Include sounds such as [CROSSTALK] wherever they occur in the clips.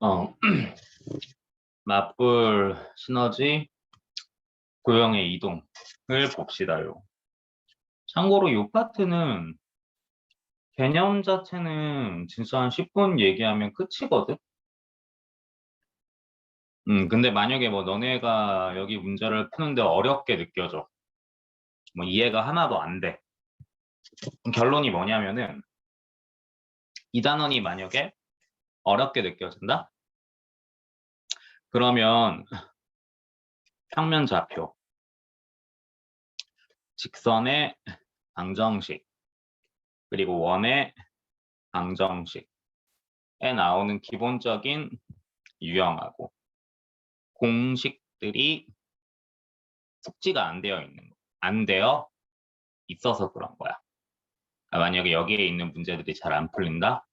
어, [CLEARS THROAT] 맞불 시너지 도형의 이동을 봅시다요. 참고로 이 파트는 개념 자체는 진짜 한 10분 얘기하면 끝이거든. 음, 근데 만약에 뭐 너네가 여기 문제를 푸는데 어렵게 느껴져. 뭐 이해가 하나도 안 돼. 결론이 뭐냐면은 이 단원이 만약에 어렵게 느껴진다? 그러면 평면 좌표, 직선의 방정식, 그리고 원의 방정식에 나오는 기본적인 유형하고 공식들이 숙지가 안 되어 있는 거, 안 되어 있어서 그런 거야. 아, 만약에 여기에 있는 문제들이 잘 안 풀린다?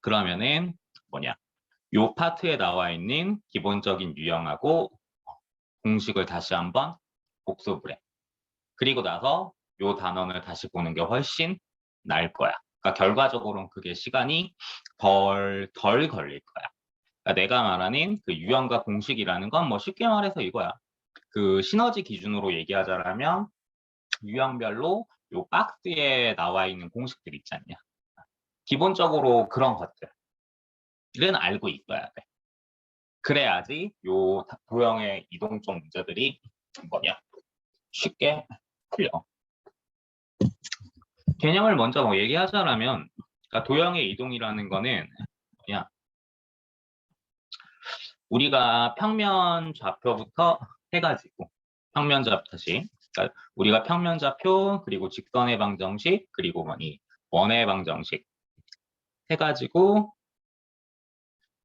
그러면은 뭐냐? 요 파트에 나와 있는 기본적인 유형하고 공식을 다시 한번 복습을 해. 그리고 나서 요 단원을 다시 보는 게 훨씬 나을 거야. 그러니까 결과적으로는 그게 시간이 덜, 덜 걸릴 거야. 그러니까 내가 말하는 그 유형과 공식이라는 건 뭐 쉽게 말해서 이거야. 그 시너지 기준으로 얘기하자면 유형별로 요 박스에 나와 있는 공식들 있지 않냐. 기본적으로 그런 것들 은 알고 있어야 돼. 그래야지 요 도형의 이동적 문제들이 뭐냐 쉽게 풀려. 개념을 먼저 뭐 얘기하자면 그러니까 도형의 이동이라는 거는 뭐냐 우리가 평면 좌표부터 해가지고 평면 좌표 다시 그러니까 우리가 평면 좌표 그리고 직선의 방정식 그리고 뭐니 원의 방정식 해가지고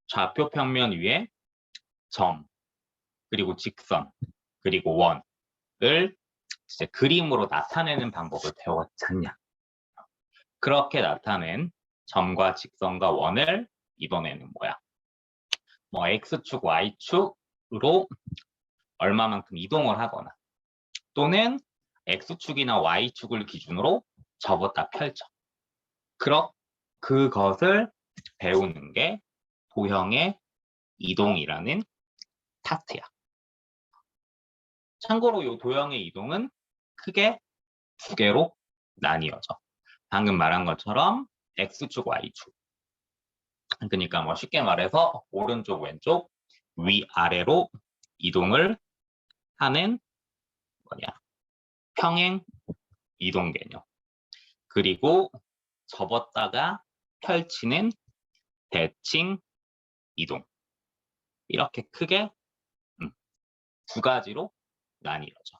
좌표 평면 위에 점 그리고 직선 그리고 원을 이제 그림으로 나타내는 방법을 배웠지 않냐. 그렇게 나타낸 점과 직선과 원을 이번에는 뭐야? 뭐 x축, y축으로 얼마만큼 이동을 하거나 또는 x축이나 y축을 기준으로 접었다 펼쳐. 그렇 그것을 배우는 게 도형의 이동이라는 파트야. 참고로 이 도형의 이동은 크게 두 개로 나뉘어져. 방금 말한 것처럼 x축, y축. 그러니까 뭐 쉽게 말해서 오른쪽, 왼쪽, 위, 아래로 이동을 하는 뭐냐 평행 이동 개념. 그리고 접었다가 펼치는 대칭 이동. 이렇게 크게 음, 두 가지로 나뉘어져.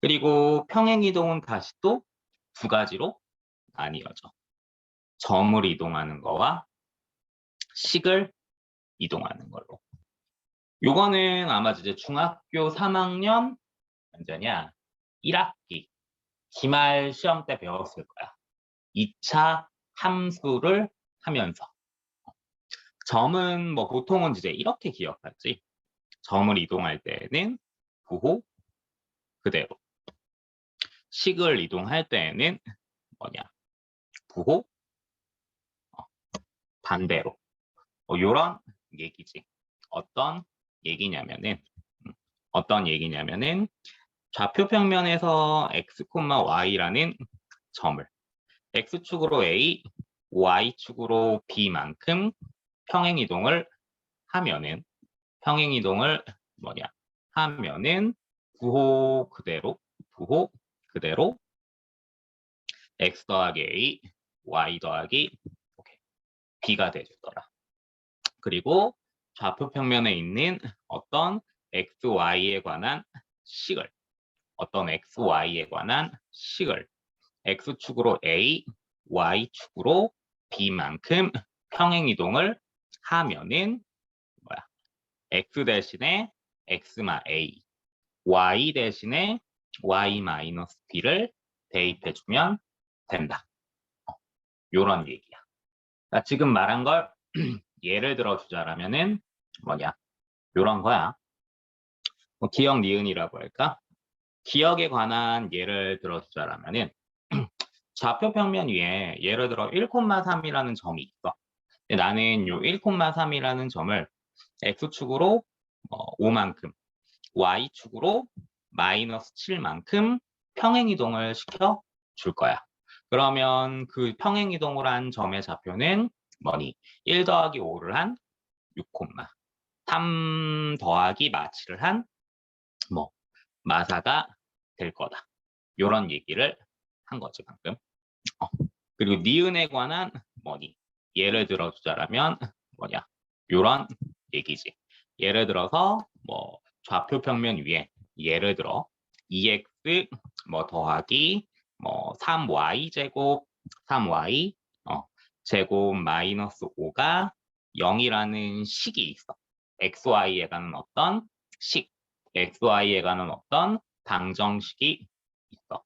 그리고 평행 이동은 다시 또 두 가지로 나뉘어져. 점을 이동하는 거와 식을 이동하는 걸로. 요거는 아마 이제 중학교 3학년 언제냐 1학기 기말 시험 때 배웠을 거야. 2차 함수를 하면서 점은 뭐 보통은 이제 이렇게 기억하지. 점을 이동할 때는 부호 그대로. 식을 이동할 때에는 뭐냐 부호 어, 반대로 뭐 요런 얘기지 어떤 얘기냐면은 음, 어떤 얘기냐면은 좌표 평면에서 x, y라는 점을 x축으로 a, y축으로 b만큼 평행 이동을 하면은 평행 이동을 뭐냐 하면은 부호 그대로 부호 그대로 x 더하기 a, y 더하기 b가 되주더라. 그리고 좌표 평면에 있는 어떤 x, y에 관한 식을 어떤 x, y에 관한 식을 x축으로 a, y축으로 b만큼 평행 이동을 하면은 뭐야? x 대신에 x마 a, y 대신에 y 마이너스 b를 대입해 주면 된다. 어, 요런 얘기야. 그러니까 지금 말한 걸 [CLEARS THROAT] 예를 들어 주자라면은 뭐냐? 요런 거야. 뭐 기억 니은이라고 할까? 기억에 관한 예를 들어 주자라면은 [CLEARS THROAT] 좌표 평면 위에 예를 들어 1,3이라는 점이 있어. 근데 나는 요 1,3이라는 점을 x축으로 어, 5만큼, y축으로 마이너스 7만큼 평행 이동을 시켜 줄 거야. 그러면 그 평행 이동을 한 점의 좌표는 뭐니? 1 더하기 5를 한 6, 3 더하기 마치를 한 뭐 마사가 될 거다. 요런 얘기를 한 거지 방금. 어. 그리고 니은에 관한 뭐니? 예를 들어 주자라면 뭐냐? 요런 얘기지. 예를 들어서 뭐 좌표 평면 위에 예를 들어 2x 뭐 더하기 뭐 3y 제곱 3y 어, 제곱 마이너스 5가 0이라는 식이 있어. xy에 관한 어떤 식, xy에 관한 어떤 방정식이 있어.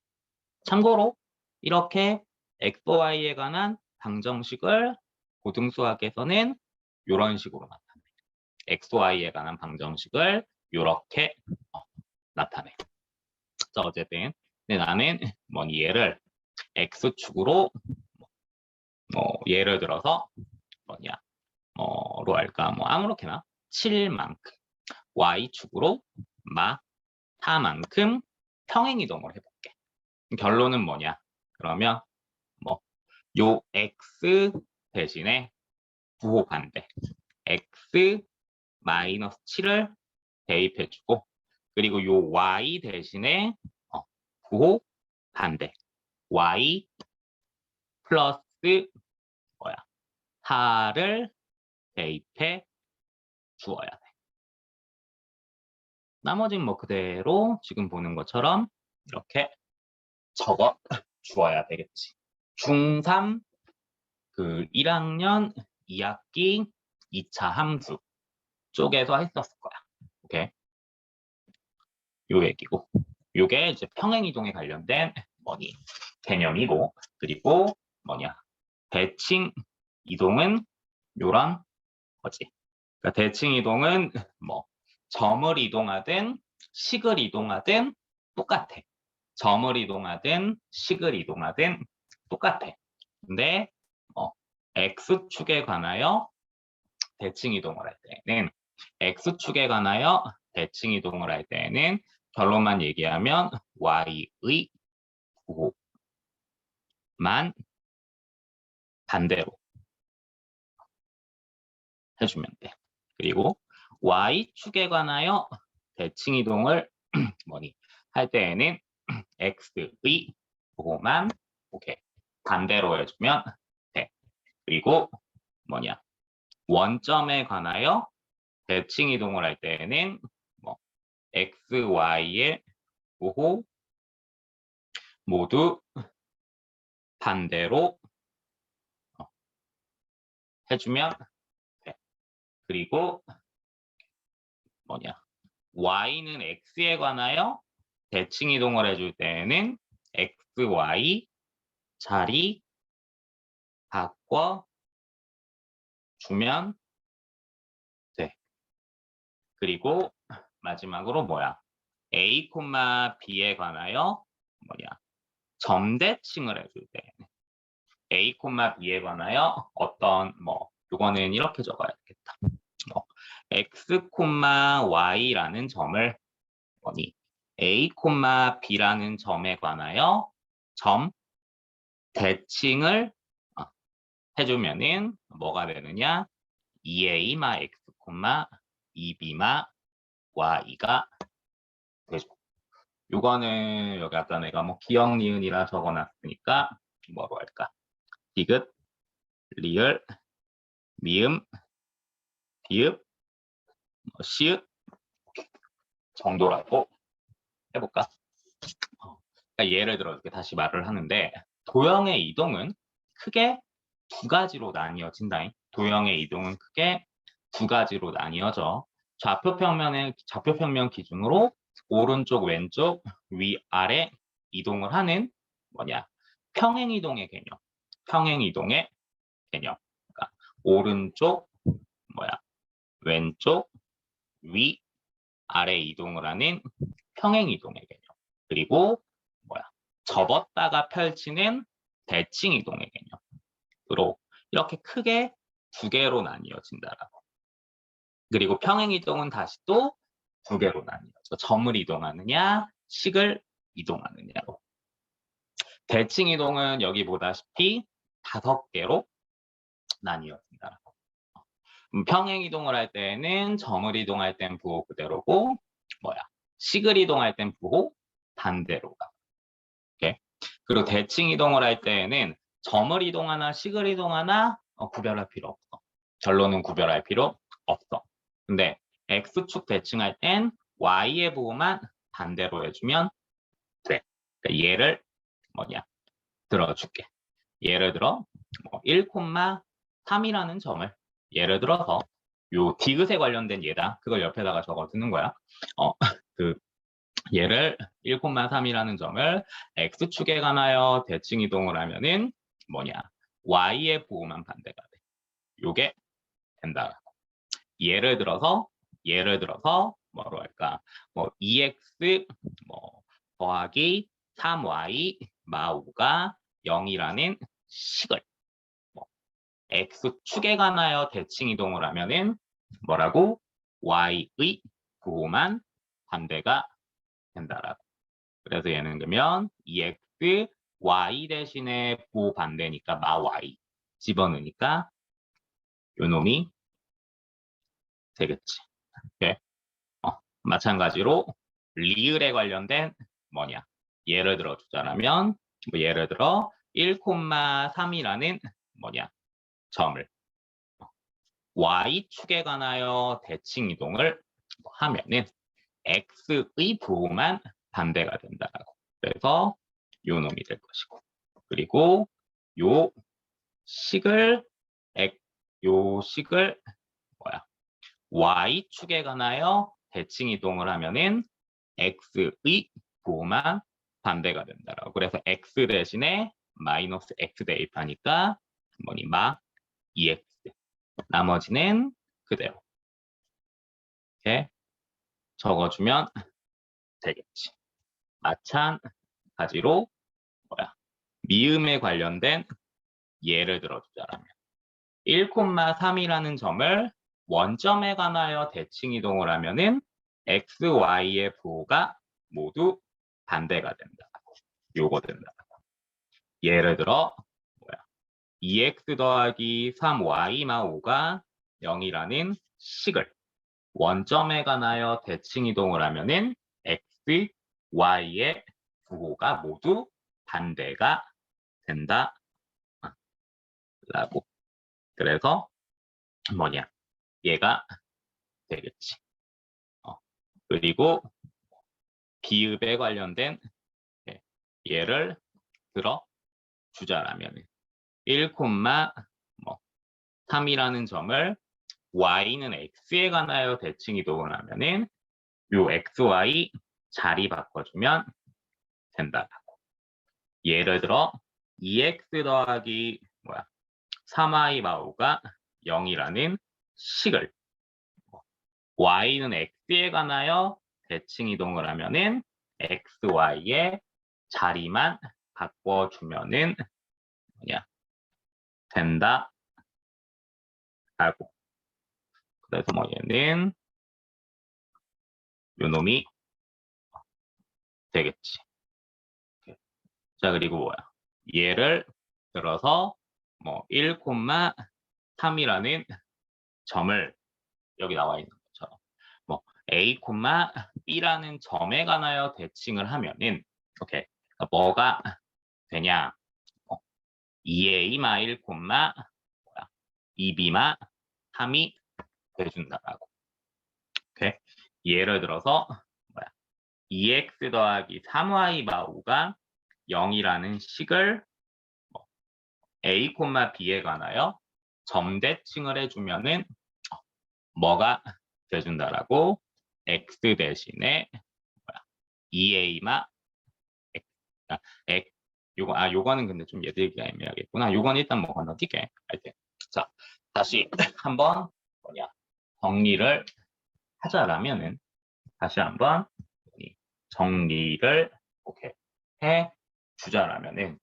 참고로 이렇게 xy에 관한 방정식을 고등수학에서는 이런 식으로 나타내. xy에 관한 방정식을 이렇게 어, 나타내. 자, 어쨌든 근데 나는 뭐니 얘를 x축으로 뭐 예를 들어서 뭐냐 뭐로 할까 뭐 아무렇게나 7만큼 y축으로 마 4만큼 평행 이동을 해볼게. 결론은 뭐냐? 그러면 뭐 요 x 대신에 부호 반대 x 마이너스 7을 대입해주고 그리고 요 y 대신에 어, 부호 반대 y 플러스 뭐야 4를 대입해 주어야 돼. 나머지는 뭐 그대로 지금 보는 것처럼 이렇게 적어 주어야 되겠지. 중3 그 1학년 2학기 2차 함수 쪽에서 했었을 거야. 오케이. 요 얘기고. 요게 이제 평행 이동에 관련된 뭐니 개념이고 그리고 뭐냐 대칭 이동은 요런 거지. 그러니까 대칭 이동은 뭐 점을 이동하든 식을 이동하든 똑같아. 점을 이동하든 식을 이동하든 똑같아. 근데 어, x축에 관하여 대칭 이동을 할 때는 x축에 관하여 대칭 이동을 할 때는 결론만 얘기하면 y의 부호만 반대로 해주면 돼. 그리고 y축에 관하여 대칭 이동을 [CLEARS THROAT] 뭐니 할 때에는 x의 부호만 오케이 반대로 해주면 돼. 그리고 뭐냐 원점에 관하여 대칭 이동을 할 때에는 뭐 x, y의 부호 모두 반대로 어, 해주면 돼. 그리고 뭐냐 y는 x에 관하여 대칭 이동을 해줄 때는 x, y 자리 바꿔 주면 돼. 그리고 마지막으로 뭐야? a, b에 관하여 뭐냐? 점대칭을 해줄 때 a, b에 관하여 어떤 뭐 이거는 이렇게 적어야 되겠다. 뭐 x, y라는 점을 뭐니 a, b라는 점에 관하여 점 대칭을 어, 해주면은 뭐가 되느냐? 2a 마 x, 2b 마 y가 되죠. 요거는 여기 아까 내가 뭐 기억 니은이라 적어놨으니까 뭐로 할까? 디귿, 리을, 미음, 비읍, 뭐 시읒 정도라고 해볼까? 어, 그러니까 예를 들어 이렇게 다시 말을 하는데 도형의 이동은 크게 두 가지로 나뉘어진다. 도형의 이동은 크게 두 가지로 나뉘어져. 좌표 평면의 좌표 평면 기준으로 오른쪽, 왼쪽, 위, 아래 이동을 하는 뭐냐 평행 이동의 개념. 평행 이동의 개념. 그러니까 오른쪽, 뭐야 왼쪽, 위, 아래 이동을 하는 평행 이동의 개념. 그리고 뭐야 접었다가 펼치는 대칭 이동의 개념 으로 이렇게 크게 두 개로 나뉘어진다라고. 그리고 평행 이동은 다시 또 두 개로 나뉘어져. 점을 이동하느냐, 식을 이동하느냐로. 대칭 이동은 여기 보다시피 다섯 개로 나뉘어진다라고. 음, 평행 이동을 할 때는 점을 이동할 땐 부호 그대로고 뭐야 식을 이동할 땐 부호 반대로 가. 그리고 대칭 이동을 할 때에는 점을 이동하나 식을 이동하나 어, 구별할 필요 없어. 결론은 구별할 필요 없어. 근데 x축 대칭할 땐 y의 부호만 반대로 해주면 돼. 그러니까 얘를 뭐냐 들어줄게. 예를 들어 뭐 1,3이라는 점을 예를 들어서 요 디귿에 관련된 예다. 그걸 옆에다가 적어 두는 거야. 어, [LAUGHS] 그 얘를 1,3이라는 점을 x축에 관하여 대칭 이동을 하면은 뭐냐? y의 부호만 반대가 돼. 요게 된다. 예를 들어서 예를 들어서 뭐로 할까? 뭐 2x 뭐 더하기 3y 마 5가 0이라는 식을 뭐 x축에 관하여 대칭 이동을 하면은 뭐라고? y의 부호만 반대가 된다라고. 그래서 얘는 그러면 2x y 대신에 부호 반대니까 마 y 집어넣으니까 요 놈이 되겠지. 오케이. 어, 마찬가지로 리을에 관련된 뭐냐? 예를 들어 주자라면 뭐 예를 들어 1,3이라는 뭐냐? 점을 어, y축에 관하여 대칭 이동을 하면은 x의 부호만 반대가 된다라고. 그래서 요 놈이 될 것이고. 그리고 요 식을 x 요 식을 뭐야? y축에 관하여 대칭 이동을 하면은 x의 부호만 반대가 된다라고. 그래서 x 대신에 마이너스 x 대입하니까 뭐니 마 2x. 나머지는 그대로. 이렇게 적어주면 되겠지. 마찬가지로? 미음에 관련된 예를 들어주자라면 1,3이라는 점을 원점에 관하여 대칭 이동을 하면은 x, y의 부호가 모두 반대가 된다. 요거 된다. 예를 들어 뭐야? 2x 더하기 3y 마 5가 0이라는 식을 원점에 관하여 대칭 이동을 하면은 x, y의 부호가 모두 반대가 된다. 라고. 그래서 뭐냐? 얘가 되겠지. 어, 그리고 비읍에 관련된 예, 예를 들어 주자라면 1, 뭐 3이라는 점을 y는 x에 관하여 대칭 이동을 하면은 요 xy 자리 바꿔주면 된다라고. 예를 들어 2x 더하기 뭐야? 3y 마오가 0이라는 식을. y는 x에 관하여 대칭 이동을 하면은 xy의 자리만 바꿔주면은 뭐냐? 된다. 라고. 그래서 뭐 얘는 요 놈이 되겠지. 자 그리고 뭐야 얘를 들어서 뭐 1,3이라는 점을 여기 나와 있는 것처럼 뭐 a, b라는 점에 관하여 대칭을 하면은 오케이 그러니까 뭐가 되냐? 어, 2a 마 1, 뭐야? 2b 마 3이 돼준다라고. 오케이 예를 들어서 뭐야? 2x 더하기 3y 마 5가 0이라는 식을 뭐 a, b에 관하여 점대칭을 해주면은 뭐가 돼준다라고? X 대신에 뭐야? 2a마 x, 아, x. 요거 아 요거는 근데 좀 얘들기가 애매하겠구나. 요건 일단 뭐 건너뛸게. 하여튼. 자 다시 [LAUGHS] 한번 뭐냐? 정리를 하자라면은 다시 한번 정리를 이렇게 해 주자라면은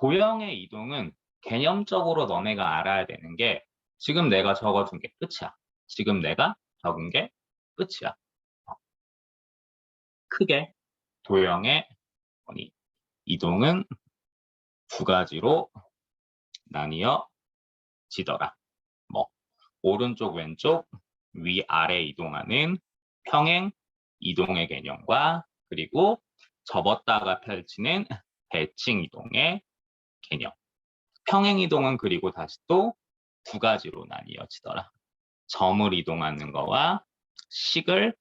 도형의 이동은 개념적으로 너네가 알아야 되는 게 지금 내가 적어준 게 끝이야. 지금 내가 적은 게 끝이야. 어. 크게 도형의 이동은 두 가지로 나뉘어 지더라. 뭐 오른쪽 왼쪽 위아래 이동하는 평행 이동의 개념과 그리고 접었다가 펼치는 대칭 이동의 개념. 평행 이동은 그리고 다시 또 두 가지로 나뉘어지더라. 점을 이동하는 거와 식을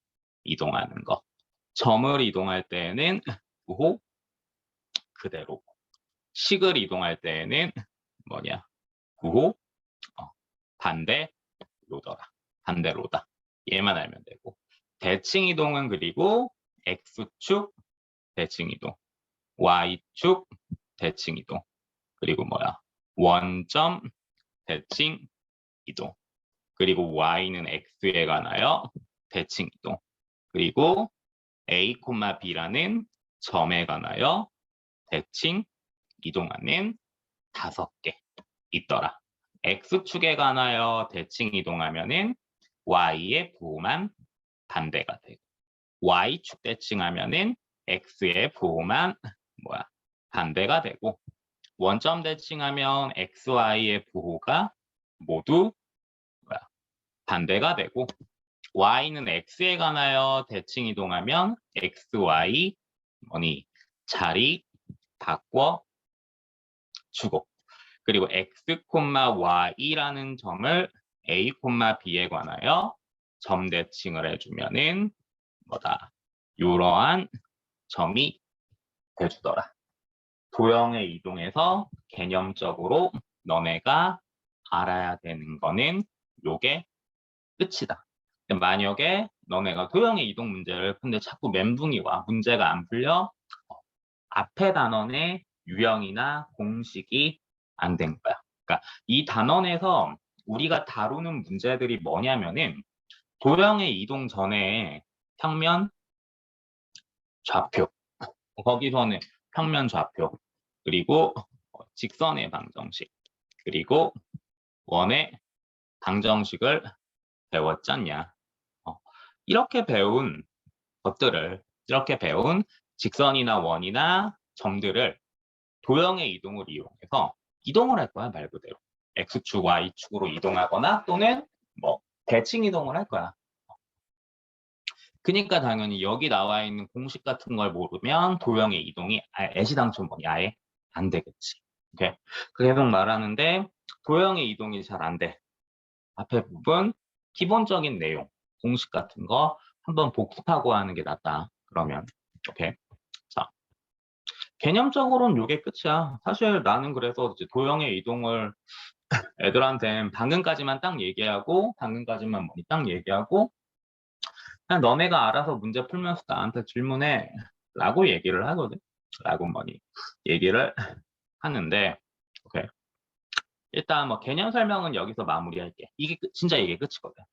이동하는 거. 점을 이동할 때에는 우호 그대로. 식을 이동할 때에는 뭐냐? 구호 어, 반대로더라. 반대로다. 얘만 알면 되고. 대칭 이동은 그리고 x축 대칭 이동, y축 대칭 이동, 그리고 뭐야? 원점 대칭 이동. 그리고 y는 x에 관하여 대칭 이동. 그리고 a, b라는 점에 관하여 대칭 이동하는 다섯 개 있더라. x축에 관하여 대칭 이동하면은 y의 부호만 반대가 되고 y축 대칭하면은 x의 부호만 뭐야 반대가 되고 원점 대칭하면 xy의 부호가 모두 뭐야 반대가 되고 y는 x에 관하여 대칭 이동하면 xy 뭐니 자리 바꿔 주고. 그리고 x, y라는 점을 a, b에 관하여 점 대칭을 해주면은 뭐다 이러한 점이 돼주더라. 도형의 이동에서 개념적으로 너네가 알아야 되는 거는 요게 끝이다. 만약에 너네가 도형의 이동 문제를 푸는데 자꾸 멘붕이 와 문제가 안 풀려 어, 앞에 단원의 유형이나 공식이 안 된 거야. 그러니까 이 단원에서 우리가 다루는 문제들이 뭐냐면은 도형의 이동 전에 평면 좌표 거기서는 평면 좌표 그리고 직선의 방정식 그리고 원의 방정식을 배웠잖냐. 어, 이렇게 배운 것들을 이렇게 배운 직선이나 원이나 점들을 도형의 이동을 이용해서 이동을 할 거야 말 그대로. X축 y축으로 이동하거나 또는 뭐 대칭 이동을 할 거야 그러니까 당연히 여기 나와 있는 공식 같은 걸 모르면 도형의 이동이 아- 애시당초뭐니 아예 안 되겠지. 오케이? 계속 말하는데 도형의 이동이 잘 안 돼. 앞에 부분 기본적인 내용 공식 같은 거 한번 복습하고 하는 게 낫다. 그러면. 오케이? 자. 개념적으로는 이게 끝이야. 사실 나는 그래서 도형의 이동을 애들한테 방금까지만 딱 얘기하고 방금까지만 뭐니 딱 얘기하고 그냥 너네가 알아서 문제 풀면서 나한테 질문해 라고 얘기를 하거든. 라고 뭐니 얘기를 하는데 오케이. 일단 뭐 개념 설명은 여기서 마무리할게. 이게 끝- 진짜 이게 끝이거든